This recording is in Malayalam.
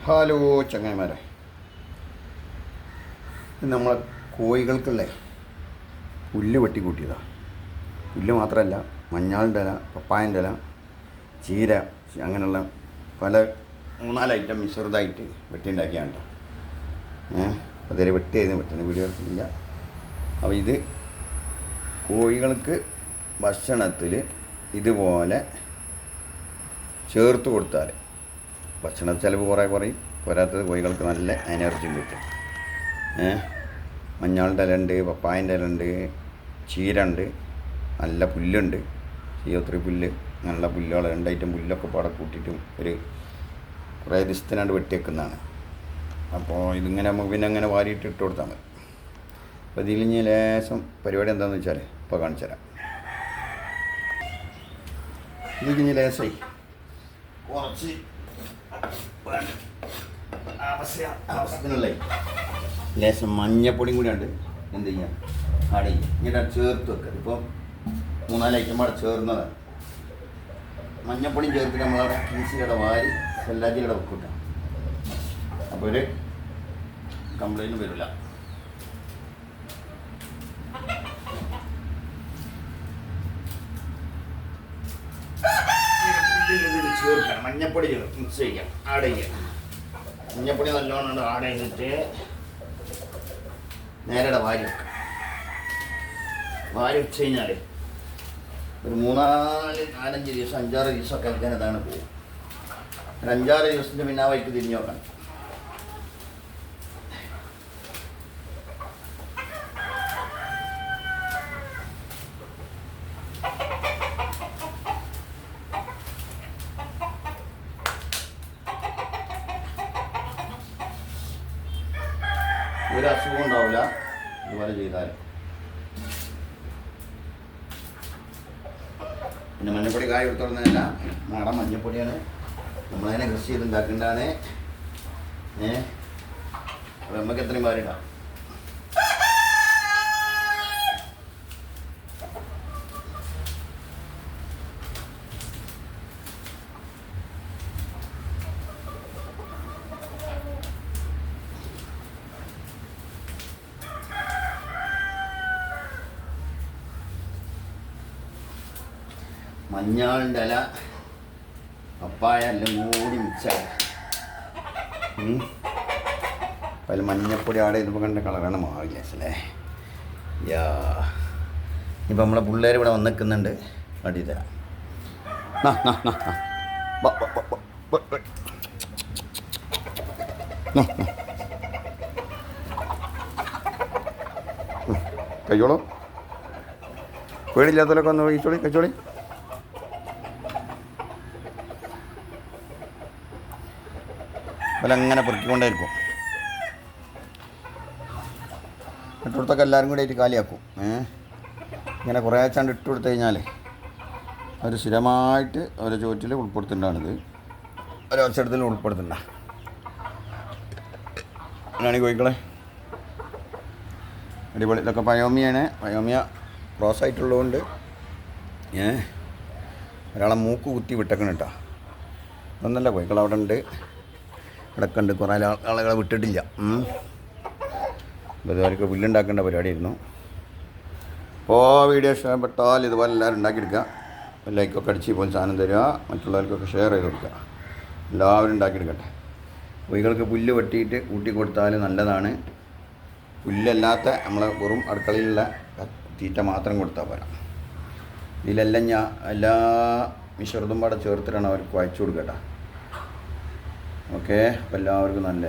ഹലോ ചങ്ങായിമാരെ. നമ്മളെ കോഴികൾക്കുള്ള പുല്ല് വെട്ടി കൂട്ടിയതാണ് പുല്ല് മാത്രമല്ല മഞ്ഞാളിന്റെ ഇല പപ്പായന്റെ ഇല ചീര അങ്ങനെയുള്ള പല മൂന്നാൽ ഐറ്റം മിശ്രിതമായിട്ട് വെട്ടിയുണ്ടാക്കിയാണ് ഏഹ് അതുവരെ വെട്ടി ചെയ്ത് വെട്ടുന്ന എടുത്തിട്ടില്ല. അപ്പോൾ ഇത് കോഴികൾക്ക് ഭക്ഷണത്തിൽ ഇതുപോലെ ചേർത്ത് കൊടുത്താൽ ഭക്ഷണ ചിലവ് കുറേ കുറയും. പോരാത്തത് കോഴികൾക്ക് നല്ല എനർജിയും കിട്ടും. മഞ്ഞളുടെ ഇല ഉണ്ട് പപ്പായന്റെ ഇല ഉണ്ട് ചീര ഉണ്ട് നല്ല പുല്ലുണ്ട്. ചീയത്രി പുല്ല് നല്ല പുല്ലുകൾ രണ്ടായിട്ടും പുല്ലൊക്കെ പാടെ കൂട്ടിയിട്ടും ഒരു കുറേ ദിവസത്തിനാണ്ട് വെട്ടിവെക്കുന്നതാണ്. അപ്പോൾ ഇതിങ്ങനെ നമുക്ക് പിന്നെ അങ്ങനെ വാരിയിട്ട് ഇട്ട് കൊടുത്താൽ മതി. അപ്പോൾ ഇതിൽ ഇനി ലേശം പരിപാടി എന്താണെന്ന് വെച്ചാൽ ഇപ്പോൾ കാണിച്ചു തരാം. ഇതിൽ ഇനി ലേശമായി കുറച്ച് ലേശം മഞ്ഞപ്പൊടിയും കൂടി ഉണ്ട്. എന്ത് ചെയ്യാം? അടി ഇങ്ങനെ ചേർത്ത് വെക്കുക ഇപ്പോൾ മൂന്നാൽ ഐറ്റം അവിടെ ചേർന്നതാണ് മഞ്ഞപ്പൊടിയും ചേർത്തിട്ട് നമ്മളവിടെ കീസിലൂടെ വാരി സെല്ലാജിയുടെ വെക്കൂട്ടാം. അപ്പോൾ ഒരു കംപ്ലൈന്റ് വരില്ല. മഞ്ഞപ്പൊടി മിക്സ് ചെയ്യാം. ആഡ് ചെയ്യാം. മഞ്ഞപ്പൊടി നല്ലോണം ആഡ് ചെയ്തിട്ട് നേരെ വാരി വെക്കാം. വാരി വെച്ച് കഴിഞ്ഞാൽ ഒരു മൂന്നാൽ നാലഞ്ച് ദിവസം അഞ്ചാറ് ദിവസമൊക്കെ കഴിക്കാൻ അതാണ് പോകും. ഒരു അഞ്ചാറ് ദിവസത്തിന് പിന്നെ ആ വൈക്ക് തിരിഞ്ഞു നോക്കണം. ഒരു അസുഖം ഉണ്ടാവില്ല. ഇതുപോലെ ചെയ്താൽ പിന്നെ മഞ്ഞപ്പൊടി കായ കൊടുത്തോളുന്നതല്ല നാടൻ മഞ്ഞപ്പൊടിയാണ്. നമ്മളതിനെ കൃഷി ചെയ്ത് ഉണ്ടാക്കേണ്ടതാണ്. ഏ? അപ്പം നമുക്ക് എത്രയും പാരിടാം മഞ്ഞളിന്റെ ഇല പപ്പായ എല്ലാം കൂടി മിക്സായി അതിൽ മഞ്ഞപ്പൊടി ആടെ ഇതിപ്പോൾ കണ്ട കളറാണ് മാറില്ല അല്ലേ? യാ. ഇപ്പം നമ്മളെ പിള്ളേർ ഇവിടെ വന്ന് നിൽക്കുന്നുണ്ട്. അടി തരാം. കഴിച്ചോളൂ പേടില്ലാത്തവരൊക്കെ ഒന്ന് കഴിച്ചോളി കഴിച്ചോളി അങ്ങനെ പെറുക്കിക്കൊണ്ടേയിരിക്കും. ഇട്ടുകൊടുത്തൊക്കെ എല്ലാവരും കൂടി ആയിട്ട് കാലിയാക്കും. ഏഹ് ഇങ്ങനെ കുറേ ആച്ചാണ്ട് ഇട്ട് കൊടുത്തു കഴിഞ്ഞാൽ അവർ സ്ഥിരമായിട്ട് അവരെ ചോറ്റിൽ ഉൾപ്പെടുത്തേണ്ടതാണിത് അവസരത്തിൽ ഉൾപ്പെടുത്തണ്ട എന്നാണ് കോഴിക്കളെ? അടിപൊളി. ഇതൊക്കെ പയോമിയാണ്. പയോമിയ ക്രോസ് ആയിട്ടുള്ളതുകൊണ്ട് ഏ? ഒരാളെ മൂക്ക് കുത്തി വിട്ടേക്കണം കേട്ടോ ഒന്നല്ല കോഴിക്കൾ അവിടെ ഉണ്ട് ഉണ്ട് കുറേ ആളുകളെ വിട്ടിട്ടില്ല. അപ്പോൾ ഇതുവരെയൊക്കെ പുല്ലുണ്ടാക്കേണ്ട പരിപാടിയായിരുന്നു. അപ്പോൾ വീഡിയോ ഇഷ്ടപ്പെട്ടാൽ ഇതുപോലെ എല്ലാവരും ഉണ്ടാക്കിയെടുക്കുക. ലൈക്കൊക്കെ അടിച്ച് പോയി സാധനം തരിക. മറ്റുള്ളവർക്കൊക്കെ ഷെയർ ചെയ്ത് കൊടുക്കുക. എല്ലാവരും ഉണ്ടാക്കിയെടുക്കട്ടെ. കോഴികൾക്ക് പുല്ല് വെട്ടിയിട്ട് കൂട്ടി കൊടുത്താൽ നല്ലതാണ്. പുല്ലല്ലാത്ത നമ്മൾ വെറും അടുക്കളയിലുള്ള തീറ്റ മാത്രം കൊടുത്താൽ പോരാ. ഇതിലെല്ലാം ഞാൻ എല്ലാ മിശ്രിതം പാടെ ചേർത്തിട്ടാണ് അവർക്ക് വായിച്ചു കൊടുക്കട്ടെ ഓക്കെ. അപ്പോൾ എല്ലാവർക്കും നല്ല